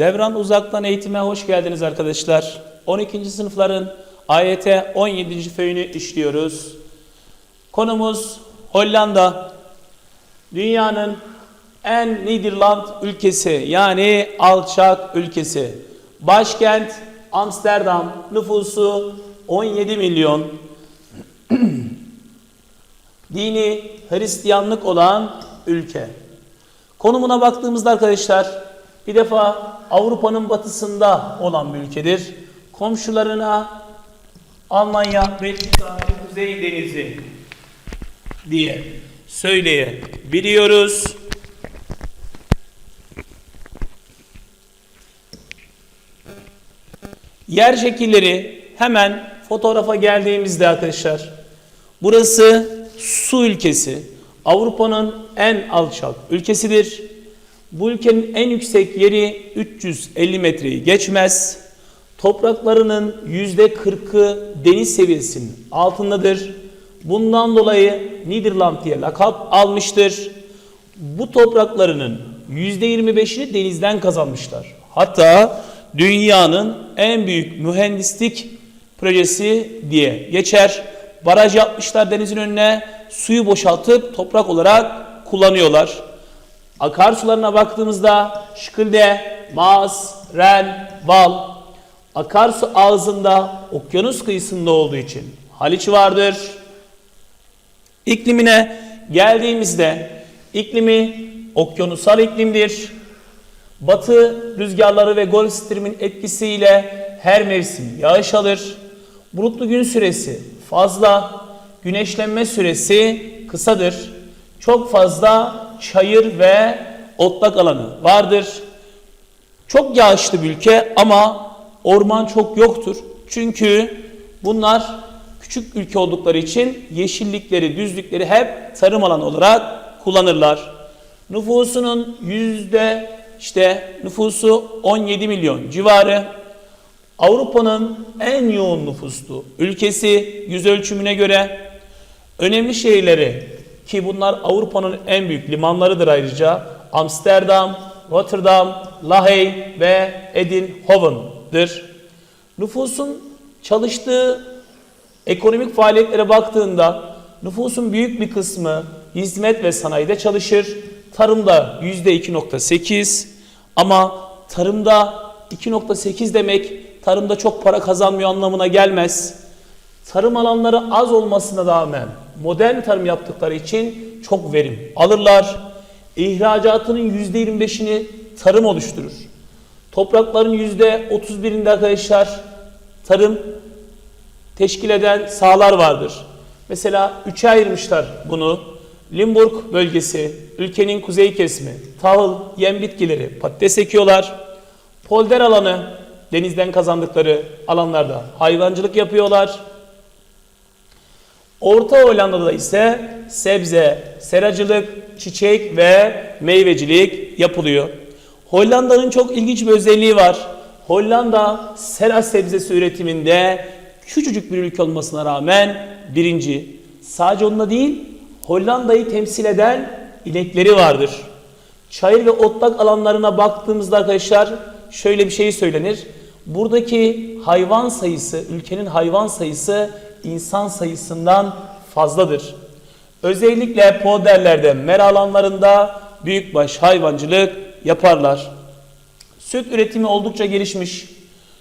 Devran Uzaktan Eğitime hoş geldiniz arkadaşlar. 12. sınıfların AYT 17. föyünü işliyoruz. Konumuz Hollanda. Dünyanın en Niderland ülkesi yani alçak ülkesi. Başkent Amsterdam. Nüfusu 17 milyon. Dini Hristiyanlık olan ülke. Konumuna baktığımızda arkadaşlar bir defa Avrupa'nın batısında olan bir ülkedir. Komşularına Almanya, Belçika ve Kuzey Denizi diye söyleyebiliyoruz. Yer şekilleri hemen fotoğrafa geldiğimizde arkadaşlar burası su ülkesi. Avrupa'nın en alçak ülkesidir. Bu ülkenin en yüksek yeri 350 metreyi geçmez. Topraklarının %40'ı deniz seviyesinin altındadır. Bundan dolayı Niderland diye lakap almıştır. Bu topraklarının %25'ini denizden kazanmışlar. Hatta dünyanın en büyük mühendislik projesi diye geçer. Baraj yapmışlar denizin önüne, suyu boşaltıp toprak olarak kullanıyorlar. Akarsularına baktığımızda Şkilde, Maas, Ren, Val. Akarsu ağzında okyanus kıyısında olduğu için Haliç vardır. İklimine geldiğimizde iklimi okyanusal iklimdir. Batı rüzgarları ve Gulf Stream'in etkisiyle her mevsim yağış alır. Bulutlu gün süresi fazla, güneşlenme süresi kısadır. Çok fazla çayır ve otlak alanı vardır. Çok yağışlı bir ülke ama orman çok yoktur. Çünkü bunlar küçük ülke oldukları için yeşillikleri, düzlükleri hep tarım alanı olarak kullanırlar. Nüfusunun yüzde işte nüfusu 17 milyon civarı. Avrupa'nın en yoğun nüfuslu ülkesi yüz ölçümüne göre önemli şehirleri ki bunlar Avrupa'nın en büyük limanlarıdır ayrıca Amsterdam, Rotterdam, Lahey ve Eindhoven'dır. Nüfusun çalıştığı ekonomik faaliyetlere baktığında nüfusun büyük bir kısmı hizmet ve sanayide çalışır. Tarımda %2.8 ama tarımda 2.8 demek tarımda çok para kazanmıyor anlamına gelmez. Tarım alanları az olmasına rağmen modern tarım yaptıkları için çok verim alırlar. İhracatının %25'ini tarım oluşturur. Toprakların %31'inde arkadaşlar tarım teşkil eden sahalar vardır. Mesela üçe ayırmışlar bunu. Limburg bölgesi, ülkenin kuzey kesimi, tahıl, yem bitkileri, patates ekiyorlar. Polder alanı, denizden kazandıkları alanlarda hayvancılık yapıyorlar. Orta Hollanda'da ise sebze, seracılık, çiçek ve meyvecilik yapılıyor. Hollanda'nın çok ilginç bir özelliği var. Hollanda sera sebzesi üretiminde küçücük bir ülke olmasına rağmen birinci. Sadece onunla değil, Hollanda'yı temsil eden inekleri vardır. Çayır ve otlak alanlarına baktığımızda arkadaşlar şöyle bir şey söylenir. Buradaki hayvan sayısı, ülkenin hayvan sayısı insan sayısından fazladır. Özellikle poderlerde, mera alanlarında büyükbaş hayvancılık yaparlar. Süt üretimi oldukça gelişmiş.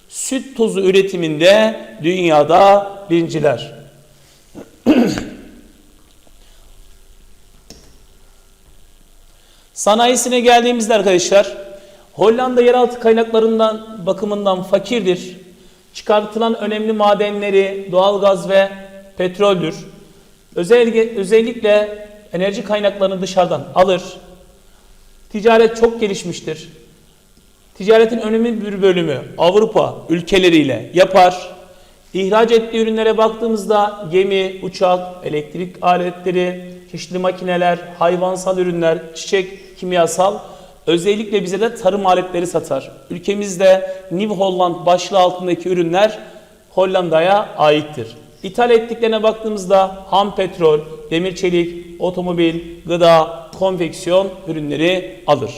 Süt tozu üretiminde dünyada birinciler. Sanayisine geldiğimizde arkadaşlar Hollanda yeraltı kaynaklarından bakımından fakirdir. Çıkartılan önemli madenleri doğalgaz ve petroldür. Özellikle, özellikle enerji kaynaklarını dışarıdan alır. Ticaret çok gelişmiştir. Ticaretin önemli bir bölümü Avrupa ülkeleriyle yapar. İhraç ettiği ürünlere baktığımızda gemi, uçak, elektrik aletleri, çeşitli makineler, hayvansal ürünler, çiçek, kimyasal özellikle bize de tarım aletleri satar. Ülkemizde New Holland başlığı altındaki ürünler Hollanda'ya aittir. İthal ettiklerine baktığımızda ham petrol, demir çelik, otomobil, gıda, konfeksiyon ürünleri alır.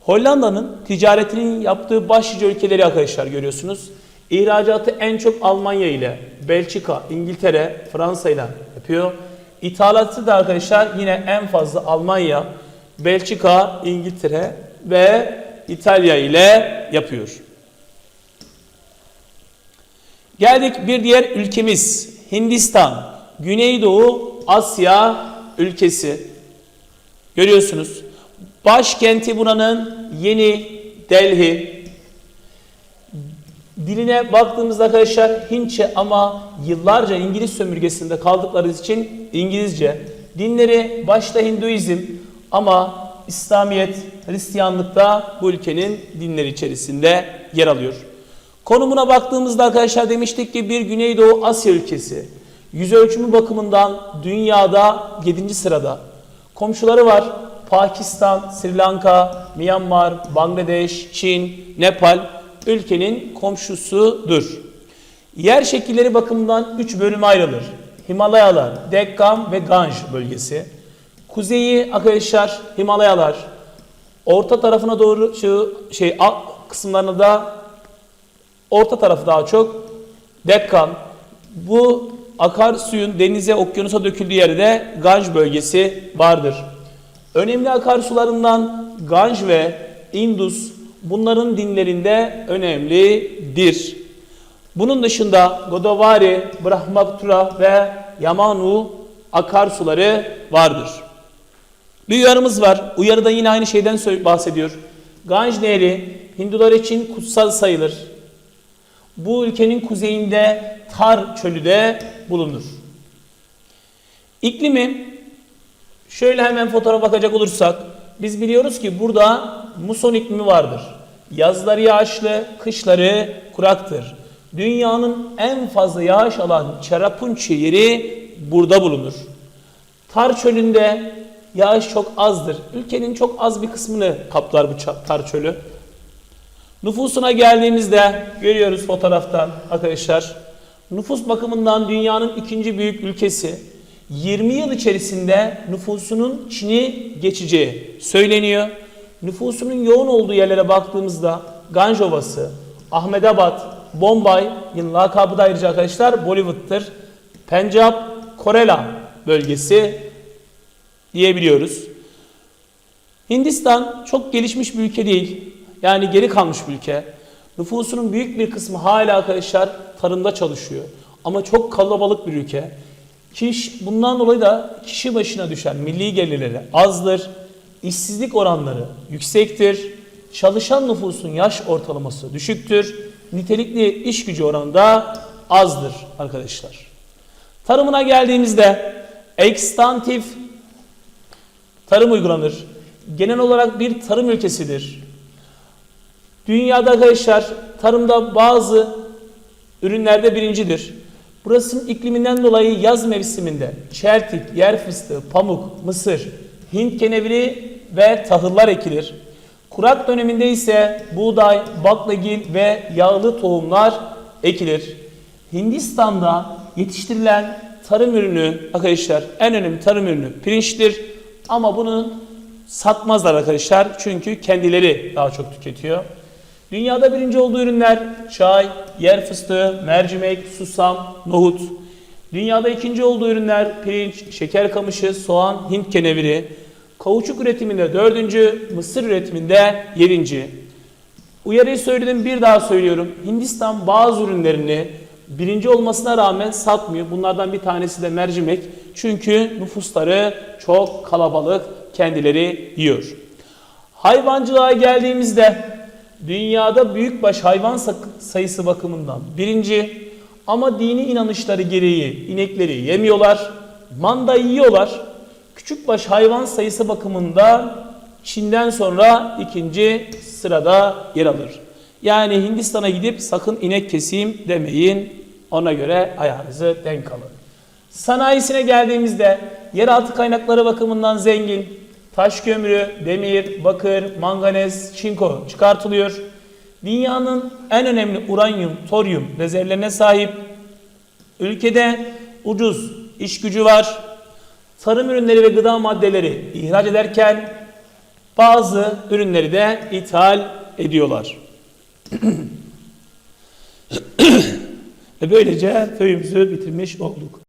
Hollanda'nın ticaretinin yaptığı başlıca ülkeleri arkadaşlar görüyorsunuz. İhracatı en çok Almanya ile, Belçika, İngiltere, Fransa ile yapıyor. İthalatı da arkadaşlar yine en fazla Almanya, Belçika, İngiltere ve İtalya ile yapıyor. Geldik bir diğer ülkemiz Hindistan, Güneydoğu Asya ülkesi. Görüyorsunuz. Başkenti buranın Yeni Delhi. Diline baktığımızda arkadaşlar Hintçe ama yıllarca İngiliz sömürgesinde kaldıkları için İngilizce. Dinleri başta Hinduizm ama İslamiyet, Hristiyanlık da bu ülkenin dinleri içerisinde yer alıyor. Konumuna baktığımızda arkadaşlar demiştik ki bir Güneydoğu Asya ülkesi. Yüz ölçümü bakımından dünyada 7. sırada. Komşuları var. Pakistan, Sri Lanka, Myanmar, Bangladeş, Çin, Nepal ülkenin komşusudur. Yer şekilleri bakımından 3 bölüme ayrılır. Himalayalar, Dekkan ve Ganj bölgesi. Kuzeyi arkadaşlar Himalayalar. Orta tarafına doğru şu şey alt kısımlarına da orta tarafı daha çok Dekkan. Bu akarsuyun denize, okyanusa döküldüğü yerde Ganj bölgesi vardır. Önemli akarsularından Ganj ve Indus bunların dinlerinde önemlidir. Bunun dışında Godavari, Brahmaputra ve Yamanu akarsuları vardır. Bir uyarımız var. Uyarıda yine aynı şeyden bahsediyor. Ganj Nehri Hindular için kutsal sayılır. Bu ülkenin kuzeyinde Tar çölü de bulunur. İklimi şöyle hemen fotoğrafa bakacak olursak biz biliyoruz ki burada muson iklimi vardır. Yazları yağışlı, kışları kuraktır. Dünyanın en fazla yağış alan Çerapunçi yeri burada bulunur. Tar çölünde yağış çok azdır. Ülkenin çok az bir kısmını kaplar bu Tar çölü. Nüfusuna geldiğimizde görüyoruz fotoğraftan arkadaşlar. Nüfus bakımından dünyanın ikinci büyük ülkesi. 20 yıl içerisinde nüfusunun Çin'i geçeceği söyleniyor. Nüfusunun yoğun olduğu yerlere baktığımızda Ganj Ovası, Ahmedabad, Bombay'ın lakabı da ayrıca arkadaşlar Bollywood'tır. Pencap, Korela bölgesi diyebiliyoruz. Hindistan çok gelişmiş bir ülke değil. Yani geri kalmış bir ülke. Nüfusunun büyük bir kısmı hala arkadaşlar tarımda çalışıyor. Ama çok kalabalık bir ülke. Kiş, bundan dolayı da kişi başına düşen milli gelirleri azdır. İşsizlik oranları yüksektir. Çalışan nüfusun yaş ortalaması düşüktür. Nitelikli iş gücü oranı da azdır arkadaşlar. Tarımına geldiğimizde ekstantif tarım uygulanır. Genel olarak bir tarım ülkesidir. Dünyada arkadaşlar tarımda bazı ürünlerde birincidir. Burasının ikliminden dolayı yaz mevsiminde çeltik, yer fıstığı, pamuk, mısır, Hint keneviri ve tahıllar ekilir. Kurak döneminde ise buğday, baklagil ve yağlı tohumlar ekilir. Hindistan'da yetiştirilen tarım ürünü arkadaşlar en önemli tarım ürünü pirinçtir. Ama bunu satmazlar arkadaşlar çünkü kendileri daha çok tüketiyor. Dünyada birinci olduğu ürünler çay, yer fıstığı, mercimek, susam, nohut. Dünyada ikinci olduğu ürünler pirinç, şeker kamışı, soğan, Hint keneviri. Kauçuk üretiminde dördüncü, mısır üretiminde yedinci. Uyarıyı söyledim bir daha söylüyorum. Hindistan bazı ürünlerini birinci olmasına rağmen satmıyor. Bunlardan bir tanesi de mercimek. Çünkü nüfusları çok kalabalık kendileri yiyor. Hayvancılığa geldiğimizde dünyada büyükbaş hayvan sayısı bakımından birinci ama dini inanışları gereği inekleri yemiyorlar, manda yiyorlar. Küçükbaş hayvan sayısı bakımından Çin'den sonra ikinci sırada yer alır. Yani Hindistan'a gidip sakın inek keseyim demeyin. Ona göre ayağınızı denk alın. Sanayisine geldiğimizde yeraltı kaynakları bakımından zengin. Taş kömürü, demir, bakır, manganez, çinko çıkartılıyor. Dünyanın en önemli uranyum, toryum rezervlerine sahip. Ülkede ucuz iş gücü var. Tarım ürünleri ve gıda maddeleri ihraç ederken Bazı ürünleri de ithal ediyorlar. Ve böylece köyümüzü bitirmiş olduk.